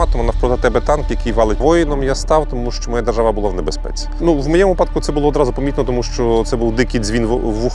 автоматом, навпроти тебе танк, який валить воїном. Я став, тому що моя держава була в небезпеці. Ну в моєму випадку це було одразу помітно, тому що це був дикий дзвін в, в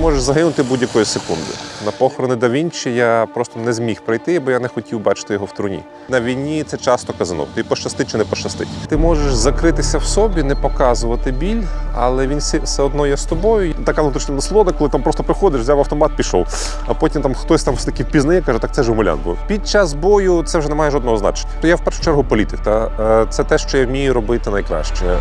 можеш загинути будь-якої секунди. На похорони да Вінчі я просто не зміг прийти, бо я не хотів бачити його в труні. На війні це часто казано. Тобі пощастить чи не пощастить. Ти можеш закритися в собі, не показувати біль, але він все одно є з тобою. Така внутрішня насолода, коли там просто приходиш, взяв автомат, пішов. А потім там хтось там все таки впізнає, каже, так це ж умулян був. Під час бою це вже не має жодного значення. То я в першу чергу політик. Та Е, це те, що я вмію робити найкраще.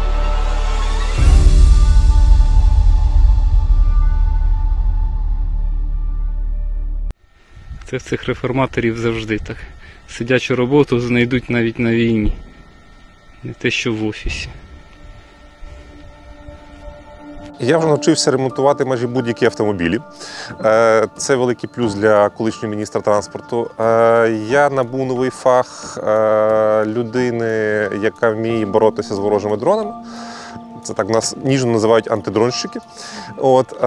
Це цих реформаторів завжди так. Сидячу роботу знайдуть навіть на війні. Не те, що в офісі. Я вже навчився ремонтувати майже будь-які автомобілі. Е, Це великий плюс для колишнього міністра транспорту. Е, Я набув новий фах е, людини, яка вміє боротися з ворожими дронами. Це так нас ніжно називають антидронщики. От,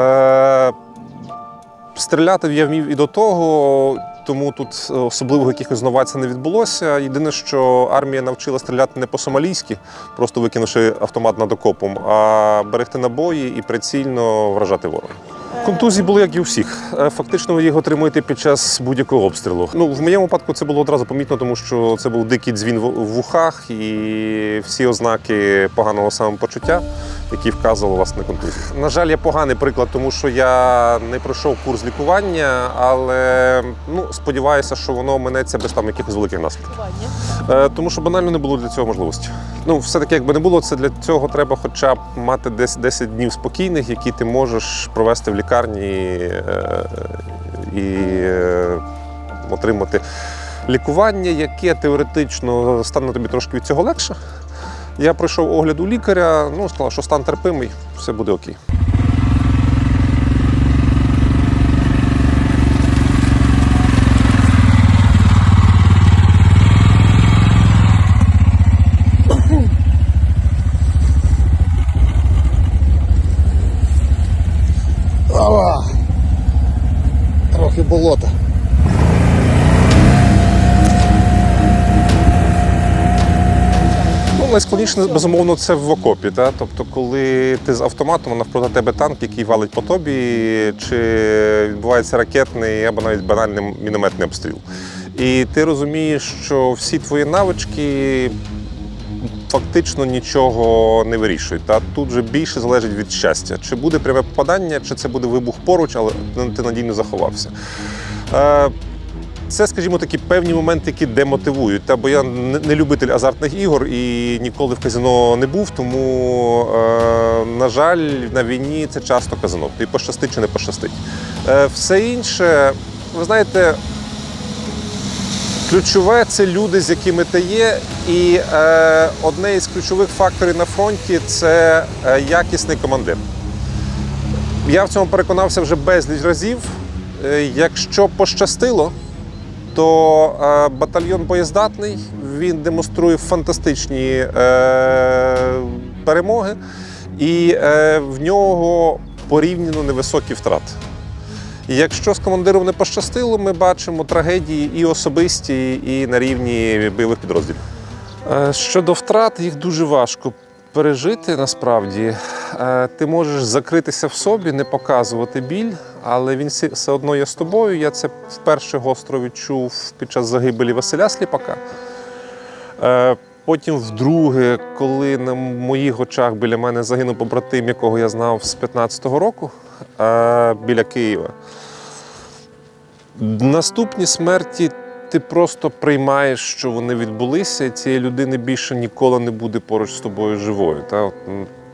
стріляти я вмів і до того, тому тут особливих якихось новацій не відбулося. Єдине, що армія навчила стріляти не по-сомалійськи, просто викинувши автомат над окопом, а берегти набої і прицільно вражати ворога. Контузії були, як і у всіх. Е, Фактично, ви їх отримуєте під час будь-якого обстрілу. Ну, в моєму випадку це було одразу помітно, тому що це був дикий дзвін в в ухах і всі ознаки поганого самопочуття, які вказували вас на контузію. На жаль, я поганий приклад, тому що я не пройшов курс лікування, але ну, сподіваюся, що воно минеться без там якихось великих наслідків. Е, Тому що банально не було для цього можливості. Ну, все-таки, якби не було, це для цього треба хоча б мати десь 10 днів спокійних, які ти можеш провести в лікарні е, і е, отримати лікування, яке теоретично стане тобі трошки від цього легше. Я пройшов огляд у лікаря, ну, сказав, що стан терпимий, все буде окей. Ну, безумовно, це в окопі. Та? Тобто, коли ти з автоматом, навпроти тебе танк, який валить по тобі, чи відбувається ракетний або навіть банальний мінометний обстріл. І ти розумієш, що всі твої навички фактично нічого не вирішують. Та? Тут вже більше залежить від щастя. Чи буде пряме попадання, чи це буде вибух поруч, але ти надійно заховався. Це, скажімо, такі певні моменти, які демотивують. Та, бо я не любитель азартних ігор і ніколи в казино не був, тому, е, на жаль, на війні це часто казино. Тобі пощастить чи не пощастить. Е, все інше, ви знаєте, ключове це люди, з якими ти є. І е, одне із ключових факторів на фронті це е, якісний командир. Я в цьому переконався вже безліч разів. Е, Якщо пощастило, то е, батальйон боєздатний, він демонструє фантастичні е, перемоги, і е, в нього порівняно невисокі втрати. Якщо з командиром не пощастило, ми бачимо трагедії і особисті, і на рівні бойових підрозділів. Щодо втрат, їх дуже важко пережити насправді. Е, Ти можеш закритися в собі, не показувати біль, але він все одно є з тобою. Я це вперше гостро відчув під час загибелі Василя Сліпака. Е, Потім вдруге, коли на моїх очах біля мене загинув побратим, якого я знав з 15-го року е, біля Києва. Наступні смерті ти просто приймаєш, що вони відбулися, і цієї людини більше ніколи не буде поруч з тобою живою. Та,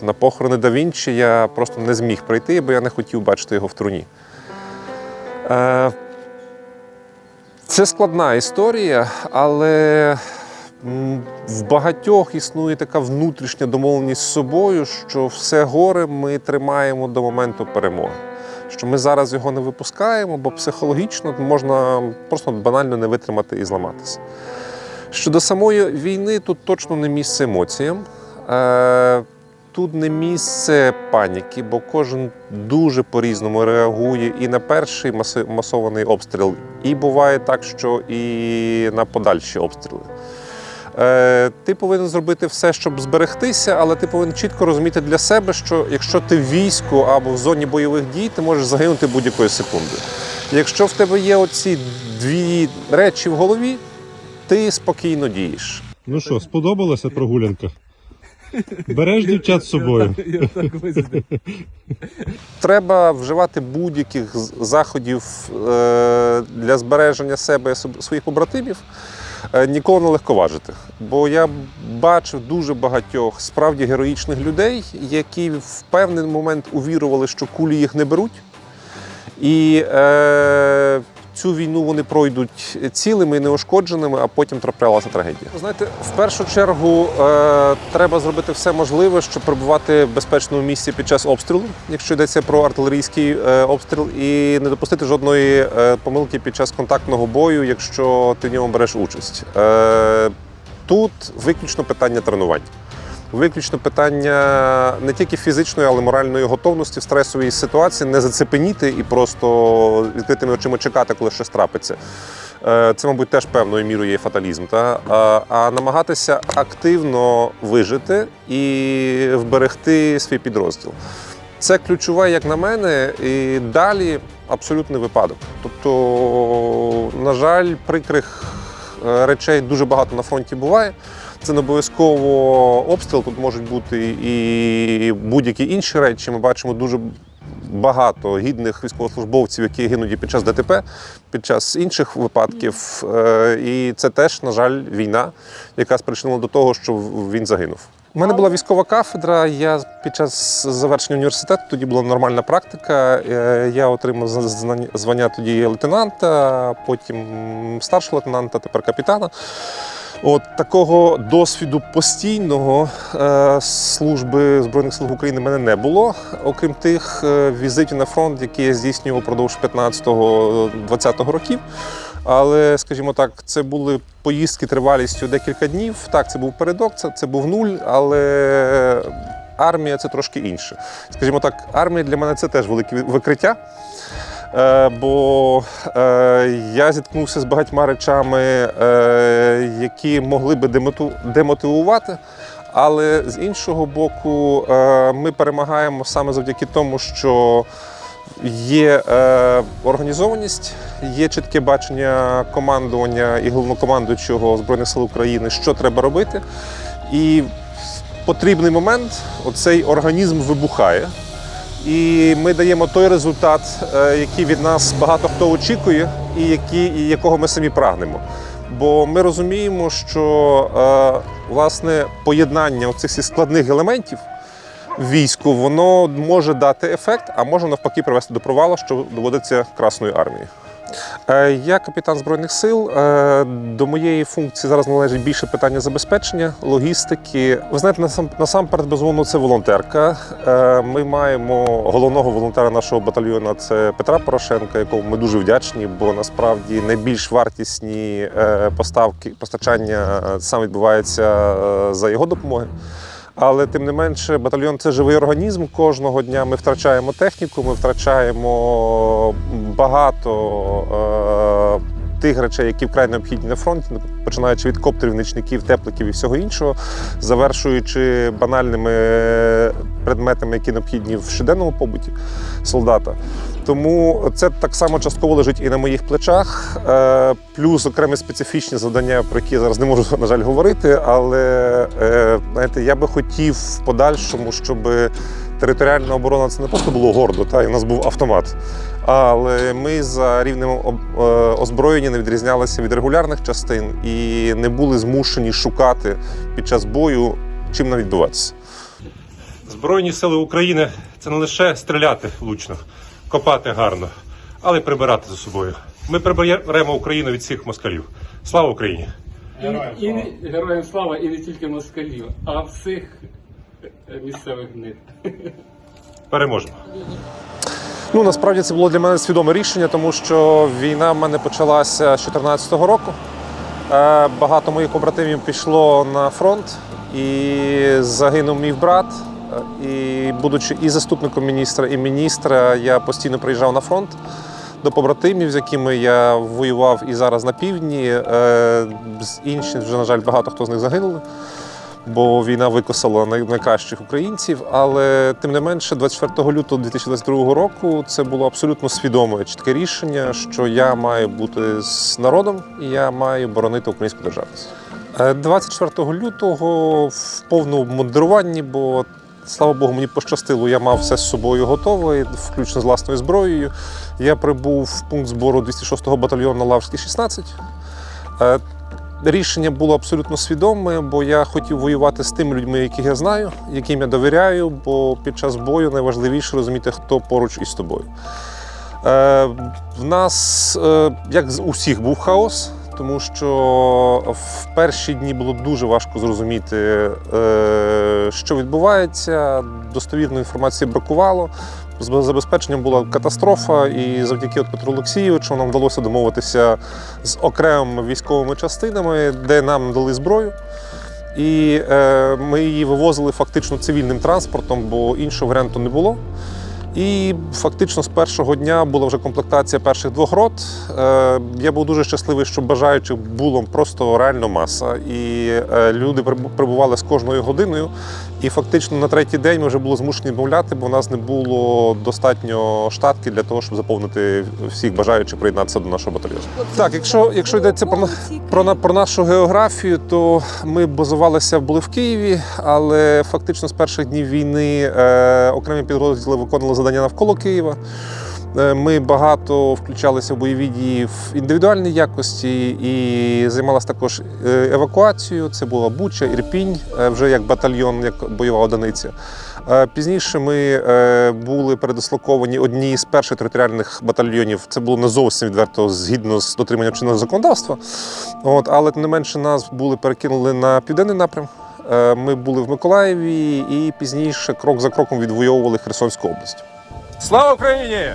на похорони да Вінчі я просто не зміг прийти, бо я не хотів бачити його в труні. Е, це складна історія, але в багатьох існує така внутрішня домовленість з собою, що все горе ми тримаємо до моменту перемоги. Що ми зараз його не випускаємо, бо психологічно можна просто банально не витримати і зламатися. Щодо самої війни, тут точно не місце емоціям. Тут не місце паніки, бо кожен дуже по-різному реагує і на перший масований обстріл, і буває так, що і на подальші обстріли. Е, ти повинен зробити все, щоб зберегтися, але ти повинен чітко розуміти для себе, що якщо ти в війську або в зоні бойових дій, ти можеш загинути будь-якої секунди. Якщо в тебе є оці дві речі в голові, ти спокійно дієш. Ну що, сподобалася прогулянка? Береш дівчат з собою. Треба вживати будь-яких заходів е, для збереження себе і своїх побратимів. е, Ніколи не легковажити. Бо я бачив дуже багатьох справді героїчних людей, які в певний момент увірували, що кулі їх не беруть. І е, цю війну вони пройдуть цілими і неушкодженими, а потім траплялася трагедія. Знаєте, в першу чергу е, треба зробити все можливе, щоб перебувати в безпечному місці під час обстрілу, якщо йдеться про артилерійський е, обстріл, і не допустити жодної е, помилки під час контактного бою, якщо ти в ньому береш участь. Е, тут виключно питання тренувань. Виключно питання не тільки фізичної, але й моральної готовності в стресовій ситуації не зацепеніти і просто відкритими очима чекати, коли щось трапиться. Е, Це, мабуть, теж певною мірою є фаталізм. Та? А, а намагатися активно вижити і вберегти свій підрозділ. Це ключове, як на мене, і далі абсолютний випадок. Тобто, на жаль, прикрих е, речей дуже багато на фронті буває. Це не обов'язково обстріл, тут можуть бути і будь-які інші речі. Ми бачимо дуже багато гідних військовослужбовців, які гинуть під час ДТП, під час інших випадків. Е, І це теж, на жаль, війна, яка спричинила до того, що він загинув. У мене була військова кафедра. Я під час завершення університету тоді була нормальна практика. Е, Я отримав звання тоді лейтенанта, потім старшого лейтенанта, тепер капітана. От такого досвіду постійного е, служби Збройних сил України в мене не було, окрім тих е, візитів на фронт, які я здійснював впродовж 15-20 років. Але, скажімо так, це були поїздки тривалістю декілька днів. Так, це був передок, це, це був нуль, але армія це трошки інше. Скажімо так, армія для мене це теж велике викриття. Е, бо е, я зіткнувся з багатьма речами, е, які могли би демотивувати. Але з іншого боку, ми перемагаємо саме завдяки тому, що є організованість, є чітке бачення командування і головнокомандуючого Збройних сил України, що треба робити. І в потрібний момент оцей організм вибухає. І ми даємо той результат, е, який від нас багато хто очікує, і, який, і якого ми самі прагнемо. Бо ми розуміємо, що е, власне поєднання цих складних елементів війську воно може дати ефект, а може навпаки привести до провалу, що доводиться Красною армією. Е, Я капітан Збройних сил. Е, До моєї функції зараз належить більше питання забезпечення, логістики. Ви знаєте, насам- насамперед, безумовно, це волонтерка. Е, Ми маємо головного волонтера нашого батальйону це Петра Порошенка, якому ми дуже вдячні, бо насправді найбільш вартісні поставки постачання саме відбуваються за його допомоги. Але тим не менше, батальйон це живий організм. Кожного дня ми втрачаємо техніку, ми втрачаємо багато е, тих речей, які вкрай необхідні на фронті, починаючи від коптерів, нічників, тепликів і всього іншого, завершуючи банальними предметами, які необхідні в щоденному побуті солдата. Тому це так само частково лежить і на моїх плечах, е, плюс окремі специфічні завдання, про які я зараз не можу, на жаль, говорити. Але е, знаєте, я би хотів в подальшому, щоб територіальна оборона це не просто було гордо, та і у нас був автомат. Але ми за рівнем е, озброєння не відрізнялися від регулярних частин і не були змушені шукати під час бою, чим нам відбуватися. Збройні сили України це не лише стріляти влучно, копати гарно, але й прибирати за собою. Ми приберемо Україну від всіх москалів. Слава Україні! І, і, героям слава і не тільки москалів, а всіх е, місцевих гнид. Переможемо! Ну насправді це було для мене свідоме рішення, тому що війна в мене почалася з 2014 року. Е, Багато моїх побратимів пішло на фронт, і загинув мій брат. Е, І будучи і заступником міністра, і міністра, я постійно приїжджав на фронт до побратимів, з якими я воював і зараз на півдні. Е, З інших вже, на жаль, багато хто з них загинули, бо війна викосила най- найкращих українців. Але тим не менше, 24 лютого 2022 року це було абсолютно свідоме чітке рішення, що я маю бути з народом і я маю боронити українську державність. Е, 24 лютого в повному модеруванні, бо слава Богу, мені пощастило, я мав все з собою готове, включно з власною зброєю. Я прибув в пункт збору 206-го батальйону Лаврський 16. Рішення було абсолютно свідоме, бо я хотів воювати з тими людьми, яких я знаю, яким я довіряю, бо під час бою найважливіше розуміти, хто поруч із тобою. Е, в нас, е, як з усіх, був хаос, тому що в перші дні було дуже важко зрозуміти, е, що відбувається. Достовірної інформації бракувало. З забезпеченням була катастрофа, і завдяки от Петру Олексійовичу нам вдалося домовитися з окремими військовими частинами, де нам дали зброю. І е, ми її вивозили фактично цивільним транспортом, бо іншого варіанту не було. І фактично з першого дня була вже комплектація перших двох рот. Е, я був дуже щасливий, що бажаючих було просто реально маса. І е, люди прибували з кожною годиною. І фактично на третій день ми вже були змушені відмовляти, бо в нас не було достатньо штатки для того, щоб заповнити всіх бажаючих приєднатися до нашого батальйону. Так, якщо, якщо йдеться про, про, про нашу географію, то ми базувалися були в Києві, але фактично з перших днів війни е, окремі підрозділи виконували завдання навколо Києва. Е, Ми багато включалися в бойові дії в індивідуальній якості і займалися також е, евакуацією. Це була Буча, Ірпінь, е, вже як батальйон, як бойова одиниця. Пізніше ми були передислоковані одні з перших територіальних батальйонів. Це було не зовсім відверто згідно з дотриманням чинного законодавства. От, але тим не менше нас були перекинули на південний напрям. Ми були в Миколаєві і пізніше крок за кроком відвоювали Херсонську область. Слава Україні!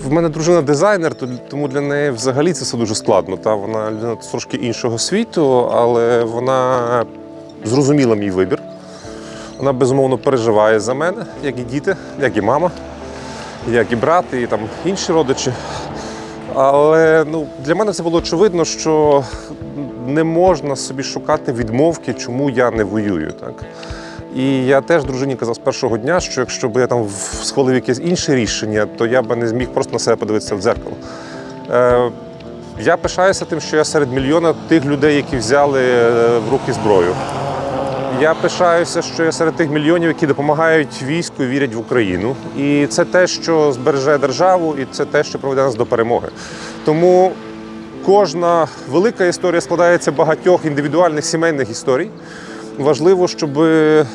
В мене дружина дизайнер, тому для неї взагалі це все дуже складно. Та вона людина трошки іншого світу, але вона зрозуміла мій вибір. Вона безумовно переживає за мене, як і діти, як і мама, як і брат, і там інші родичі. Але ну, для мене це було очевидно, що не можна собі шукати відмовки, чому я не воюю. Так? І я теж дружині казав з першого дня, що якщо б я там схвалив якесь інше рішення, то я б не зміг просто на себе подивитися в дзеркало. Е, я пишаюся тим, що я серед мільйона тих людей, які взяли е, в руки зброю. Я пишаюся, що я серед тих мільйонів, які допомагають війську вірять в Україну. І це те, що збереже державу, і це те, що проведе нас до перемоги. Тому кожна велика історія складається багатьох індивідуальних сімейних історій. Важливо, щоб е,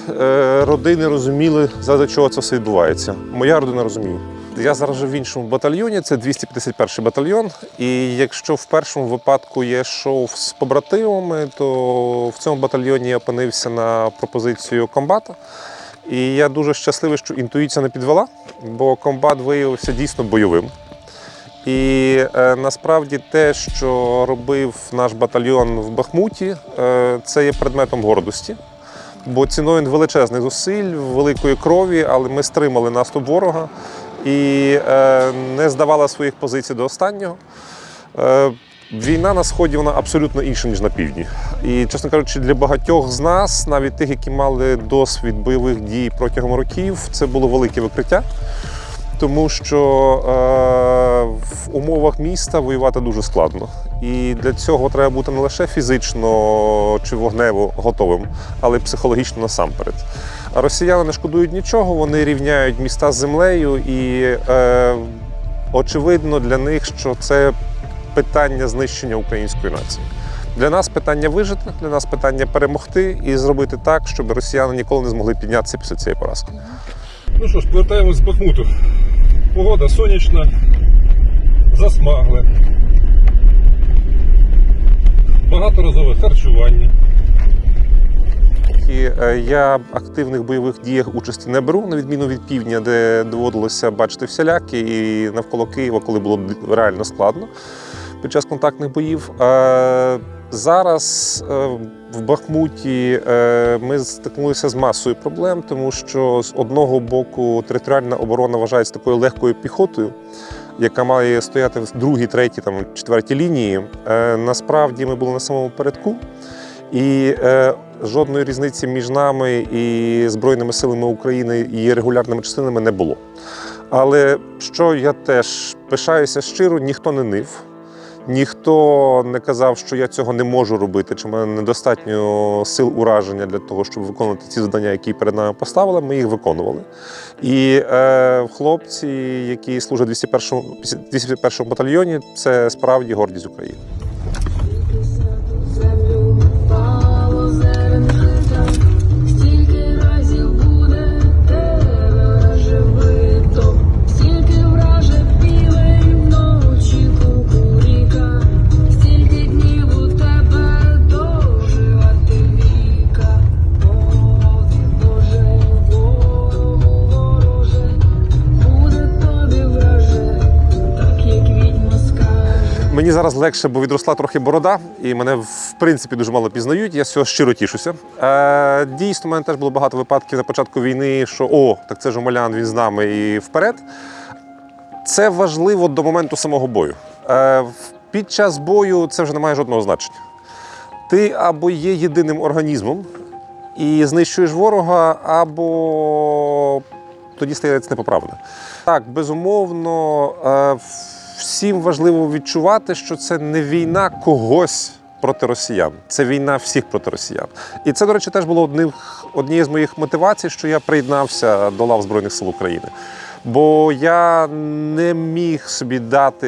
родини розуміли, заради чого це все відбувається. Моя родина розуміє. Я зараз в іншому батальйоні, це 251 батальйон. І якщо в першому випадку я йшов з побратимами, то в цьому батальйоні я опинився на пропозицію комбата. І я дуже щасливий, що інтуїція не підвела, бо комбат виявився дійсно бойовим. І е, насправді те, що робив наш батальйон в Бахмуті, е, це є предметом гордості. Бо ціною величезних зусиль, великої крові, але ми стримали наступ ворога і е, не здавали своїх позицій до останнього. Війна на сході вона абсолютно інша, ніж на півдні. І, чесно кажучи, для багатьох з нас, навіть тих, які мали досвід бойових дій протягом років, це було велике викриття тому що е, в умовах міста воювати дуже складно. І для цього треба бути не лише фізично чи вогнево готовим, але й психологічно насамперед. Росіяни не шкодують нічого, вони рівняють міста з землею, і е, очевидно для них, що це питання знищення української нації. Для нас питання вижити, для нас питання перемогти і зробити так, щоб росіяни ніколи не змогли піднятися після цієї поразки. Ну що ж, повертаємось з Бахмуту. Погода сонячна, засмагле. Багаторазове харчування. І е, я активних бойових діях участі не беру, на відміну від півдня, де доводилося бачити всіляки, і навколо Києва, коли було реально складно під час контактних боїв. Зараз е, в Бахмуті е, ми стикнулися з масою проблем, тому що з одного боку територіальна оборона вважається такою легкою піхотою, яка має стояти в другій, третій, там четвертій лінії. Е, Насправді ми були на самому передку, і жодної різниці між нами і Збройними силами України і регулярними частинами не було. Але що я теж пишаюся щиро, ніхто не нив. Ніхто не казав, що я цього не можу робити, чи в мене недостатньо сил ураження для того, щоб виконувати ці завдання, які перед нами поставили. Ми їх виконували. І е, хлопці, які служать в 201-му 201-му батальйоні, це справді гордість України. Мені зараз легше, бо відросла трохи борода, і мене в принципі дуже мало пізнають. Я з цього щиро тішуся. Е, дійсно, у мене теж було багато випадків на початку війни, що о, так це ж Омелян, він з нами і вперед. Це важливо до моменту самого бою. Е, під час бою це вже не має жодного значення. Ти або є єдиним організмом і знищуєш ворога, або тоді стається непоправне. Так, безумовно, е, всім важливо відчувати, що це не війна когось проти росіян, це війна всіх проти росіян. І це, до речі, теж було одним, однією з моїх мотивацій, що я приєднався до лав Збройних сил України. Бо я не міг собі дати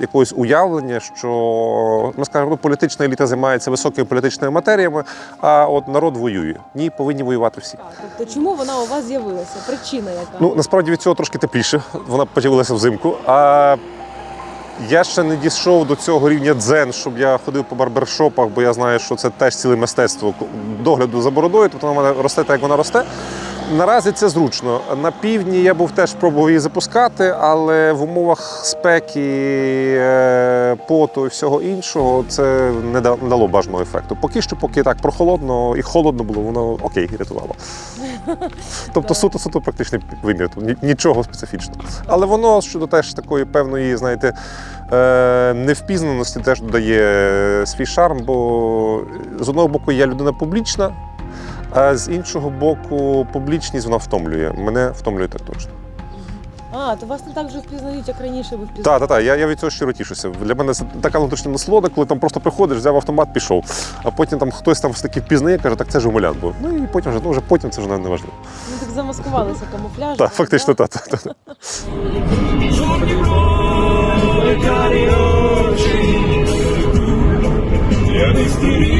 якогось уявлення, що ми скажемо, ну, політична еліта займається високими політичними матеріями, а от народ воює. Ні, повинні воювати всі. Так, тобто чому вона у вас з'явилася? Причина яка? Ну насправді від цього трошки тепліше. Вона з'явилася взимку. А я ще не дійшов до цього рівня дзен, щоб я ходив по барбершопах, бо я знаю, що це теж ціле мистецтво догляду за бородою. Тобто вона росте так, як вона росте. Наразі це зручно. На півдні я був теж пробував її запускати, але в умовах спеки, е, поту і всього іншого це не да- не дало бажаного ефекту. Поки що, поки так прохолодно і холодно було, воно окей, рятувало. Тобто суто суто практичний вимір, нічого специфічного. Але воно щодо теж такої певної, знаєте, е, невпізнаності теж додає свій шарм, бо з одного боку я людина публічна, а з іншого боку, публічність вона втомлює. Мене втомлює так точно. А, то вас не так вже впізнають, як раніше ви впізнали. Так, так, так. Я, я від цього щиро тішуся. Для мене це така внутрішня насолода, коли там просто приходиш, взяв автомат, пішов. А потім там хтось там все таки впізнає, каже, так це ж Омелян був. Ну і потім вже, ну вже потім це вже не важливо. Ну так замаскувалися камуфляж. Так, фактично, так. так, так. Ріки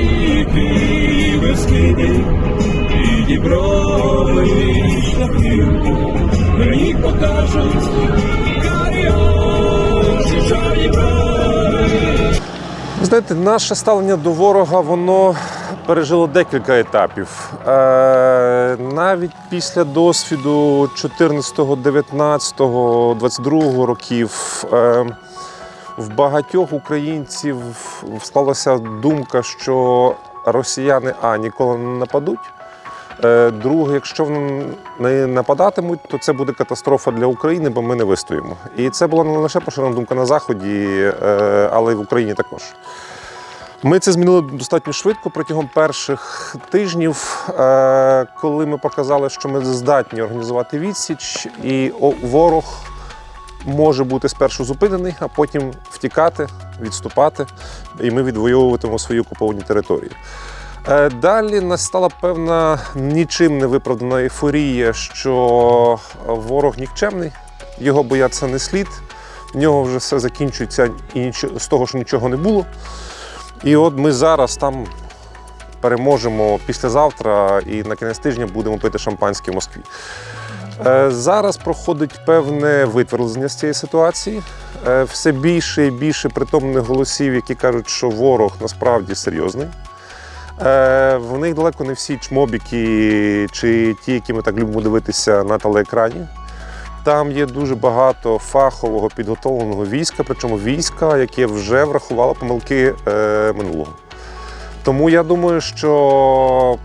Ви знаєте, наше ставлення до ворога воно пережило декілька етапів. Е, навіть після досвіду 14, 19, 22 років. Е, в багатьох українців склалася думка, що росіяни А ніколи не нападуть. Е, Друге, якщо вони не нападатимуть, то це буде катастрофа для України, бо ми не вистоїмо. І це була не лише поширена думка на Заході, е, але й в Україні також. Ми це змінили достатньо швидко протягом перших тижнів, е, коли ми показали, що ми здатні організувати відсіч, і ворог може бути спершу зупинений, а потім втікати, відступати, і ми відвоюватимемо свої окуповані території. Е, Далі настала певна нічим не виправдана ейфорія, що ворог нікчемний, його боятися не слід, в нього вже все закінчується і з того, що нічого не було. І от ми зараз там переможемо післязавтра і на кінець тижня будемо пити шампанське в Москві. Е, Зараз проходить певне витвердження з цієї ситуації. Е, Все більше і більше притомних голосів, які кажуть, що ворог насправді серйозний. Е, В них далеко не всі чмобіки чи ті, які ми так любимо дивитися на телеекрані. Там є дуже багато фахового підготовленого війська, причому війська, яке вже врахувало помилки е, минулого. Тому я думаю, що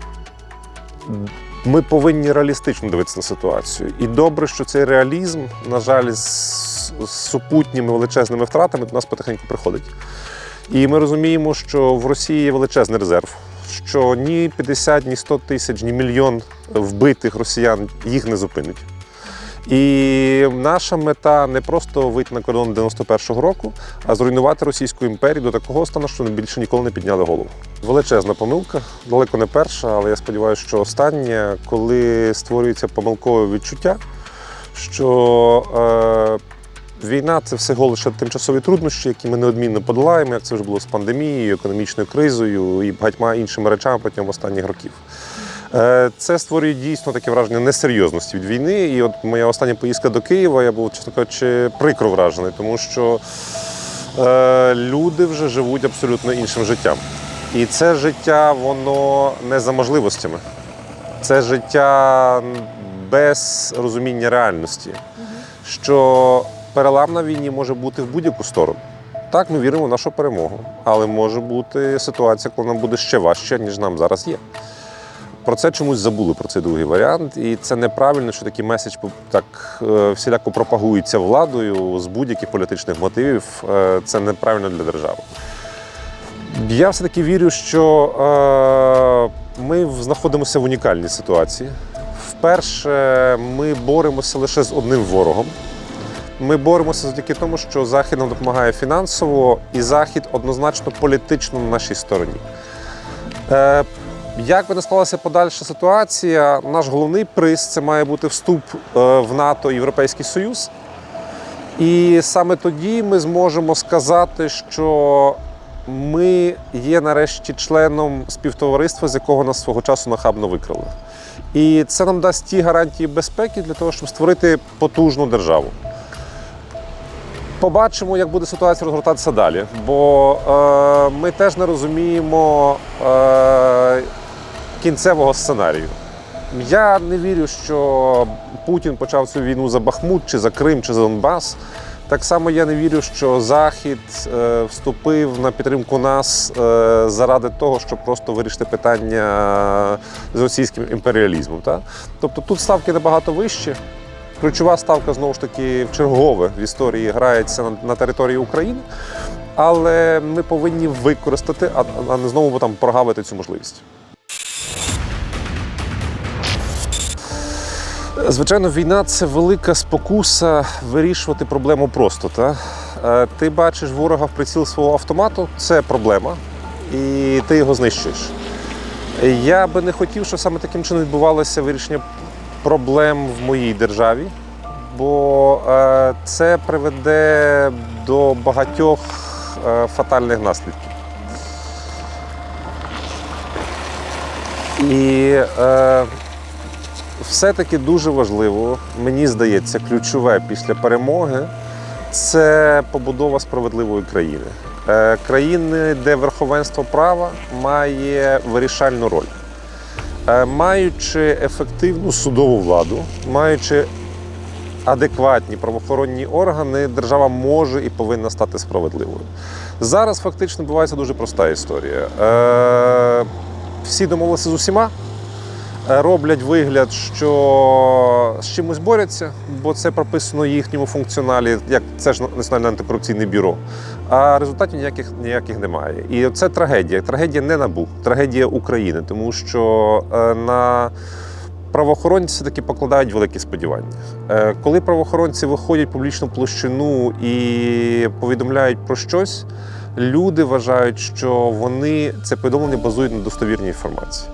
ми повинні реалістично дивитися на ситуацію. І добре, що цей реалізм, на жаль, з, з супутніми величезними втратами до нас потихеньку приходить. І ми розуміємо, що в Росії є величезний резерв, що ні 50, ні 100 тисяч, ні мільйон вбитих росіян їх не зупинить. І наша мета не просто вийти на кордон 91-го року, а зруйнувати Російську імперію до такого стану, що вони більше ніколи не підняли голову. Величезна помилка, далеко не перша, але я сподіваюся, що остання, коли створюється помилкове відчуття, що е, війна це всього лише тимчасові труднощі, які ми неодмінно подолаємо, як це вже було з пандемією, економічною кризою і багатьма іншими речами протягом останніх років. Е, Це створює дійсно таке враження несерйозності від війни. І от моя остання поїздка до Києва, я був, чесно кажучи, прикро вражений, тому що е, люди вже живуть абсолютно іншим життям. І це життя, воно не за можливостями. Це життя без розуміння реальності, що перелам на війні може бути в будь-яку сторону. Так, ми віримо в нашу перемогу, але може бути ситуація, коли нам буде ще важче, ніж нам зараз є. Про це чомусь забули про цей другий варіант, і це неправильно, що такий меседж так е, всіляко пропагується владою з будь-яких політичних мотивів. Е, Це неправильно для держави. Я все-таки вірю, що е, ми знаходимося в унікальній ситуації. Вперше ми боремося лише з одним ворогом. Ми боремося завдяки тому, що Захід нам допомагає фінансово, і Захід однозначно політично на нашій стороні. Е, як би не склалася подальша ситуація, наш головний приз це має бути вступ е, в НАТО і Європейський Союз. І саме тоді ми зможемо сказати, що ми є нарешті членом співтовариства, з якого нас свого часу нахабно викрали. І це нам дасть ті гарантії безпеки для того, щоб створити потужну державу. Побачимо, як буде ситуація розгортатися далі. Бо е, ми теж не розуміємо е, кінцевого сценарію. Я не вірю, що Путін почав цю війну за Бахмут, чи за Крим, чи за Донбас. Так само я не вірю, що Захід е, вступив на підтримку нас е, заради того, щоб просто вирішити питання з російським імперіалізмом. Та? Тобто тут ставки набагато вищі. Ключова ставка знову ж таки в чергове в історії грається на, на території України, але ми повинні використати, а, а не знову там прогавити цю можливість. Звичайно, війна це велика спокуса вирішувати проблему просто. Та? Е, Ти бачиш ворога в приціл свого автомату, це проблема, і ти його знищуєш. Я би не хотів, щоб саме таким чином відбувалося вирішення проблем в моїй державі, бо е, це приведе до багатьох е, фатальних наслідків. І е, все-таки дуже важливо, мені здається, ключове після перемоги це побудова справедливої країни. Е, країни, де верховенство права має вирішальну роль. Е, Маючи ефективну судову владу, маючи адекватні правоохоронні органи, держава може і повинна стати справедливою. Зараз фактично бувається дуже проста історія. Е, Всі домовилися з усіма, роблять вигляд, що з чимось борються, бо це прописано в їхньому функціоналі, як це ж Національне антикорупційне бюро. А результатів ніяких ніяких немає. І це трагедія. Трагедія не набу, трагедія України, тому що е, на правоохоронці все-таки покладають великі сподівання. Е, Коли правоохоронці виходять в публічну площину і повідомляють про щось, люди вважають, що вони це повідомлення базують на достовірній інформації.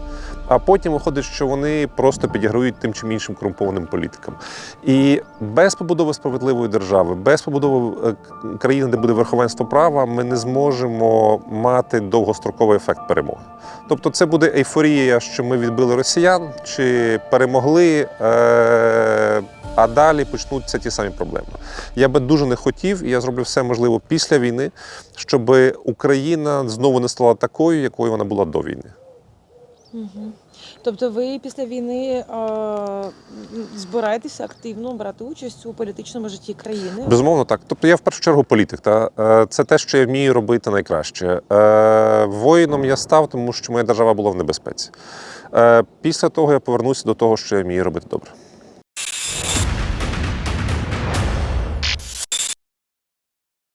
А потім виходить, що вони просто підіграють тим чи іншим корумпованим політикам. І без побудови справедливої держави, без побудови е, країни, де буде верховенство права, ми не зможемо мати довгостроковий ефект перемоги. Тобто, це буде ейфорія, що ми відбили росіян чи перемогли. Е- а далі почнуться ті самі проблеми. Я би дуже не хотів, і я зроблю все можливе після війни, щоб Україна знову не стала такою, якою вона була до війни. Тобто ви після війни е, збираєтеся активно брати участь у політичному житті країни? Безумовно, так. Тобто я в першу чергу політик. Та? Е, Це те, що я вмію робити найкраще. Е, Воїном я став, тому що моя держава була в небезпеці. Е, Після того я повернуся до того, що я вмію робити добре.